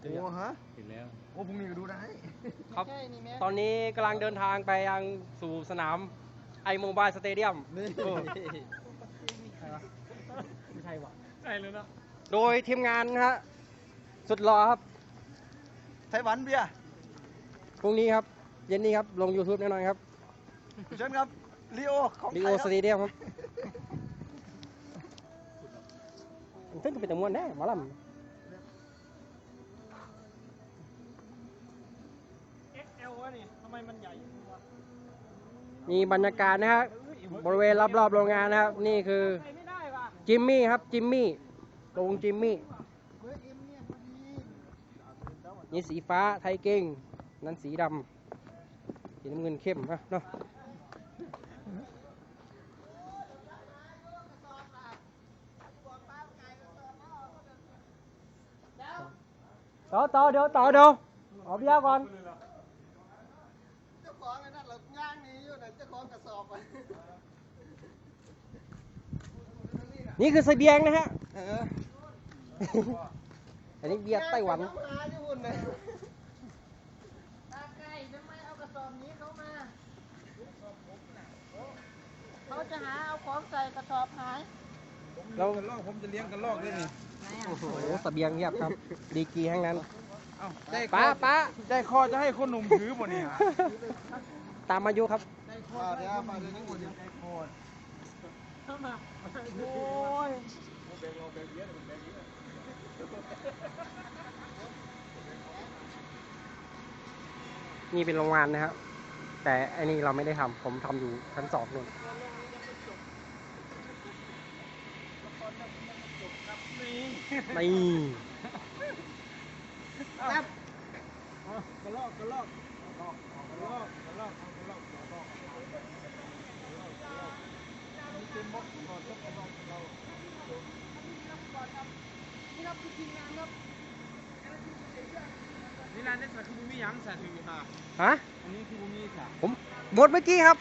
โอ้ฮะถึงแล้ว โอ้พรุ่งนี้ก็ดูได้ครับ ใช่นี่แม่ตอนนี้กำลังเดินทางไปยังสู่สนามไอโมบายสเตเดียม นี่ไม่ใช่วะใช่เลยเนาะโดยทีมงานนะฮะสุดหล่อครับไต้หวันเบียร์พรุ่งนี้ครับ เย็นนี้ครับ ลง YouTube แน่นอนครับเชิญครับลีโอของดีไทโอยคสรับเตเดียมครับซึ่งก็เป็นตะมวนแน่หมอลเะนี่ทำไมมันใหญ่วะำมีบรรยากาศนะฮะบริเวณรอบๆโรงงานนะครับ นี่คือไปไม่ได้ว่ะจิมมี่ครับจิมมี่โรงจิมมี่เบอร์เอ็มเนี่ยพอดีนี่สีฟ้าไทยเก่งนั้นสีดำสีน้ำเงินเข้มนะเนาะต่อต่อเดี๋ยวต่อเดี๋ยวเอาเบียร์ก่อนเจ้าของ ไอ้นั่นเราย่างหนี้อยู่นะเจ้าของกระสอบอะนี่คือเสบียงนะฮะ เออ อันนี้เบียร์ไต้หวัน ย่างไปน้ำหาอยู่หุ่นเลยตาไก่ทำไมเอากระสอบนี้เข้ามา เขาจะหาเอาของใส่กระสอบหาย เรา กันลอกผมจะเลี้ยงกันลอกด้วยนี่ โอ้โหเสบียงเยียบครับ ดีกรีทั้งนั้น เอ้าได้คป้าอป้าได้คอจะให้คนหนุ่มถือบ่เนี่ยตามมายุครับมาเดี๋ยวมาเดี๋ยวนี้คนได้คอโอ้ยนี่เป็นโรงงานนะครับ แต่อันนี้เราไม่ได้ทำผมทำอยู่ชั้นสองนู่นนี่นี่ ครับกระลอกกระลอกกระลอกกระลอกกระลอกกระลอกกระลอกนี่เป็มดกระลอกกระลอกกระลอกนี่ครับคือทีมงานครับนี่ร้านนี้สัตว์คือบุมียังสัตว์คือค่ะฮะอันนี้คือบุมีค่ะผมหมดเมื่อกี้ครับ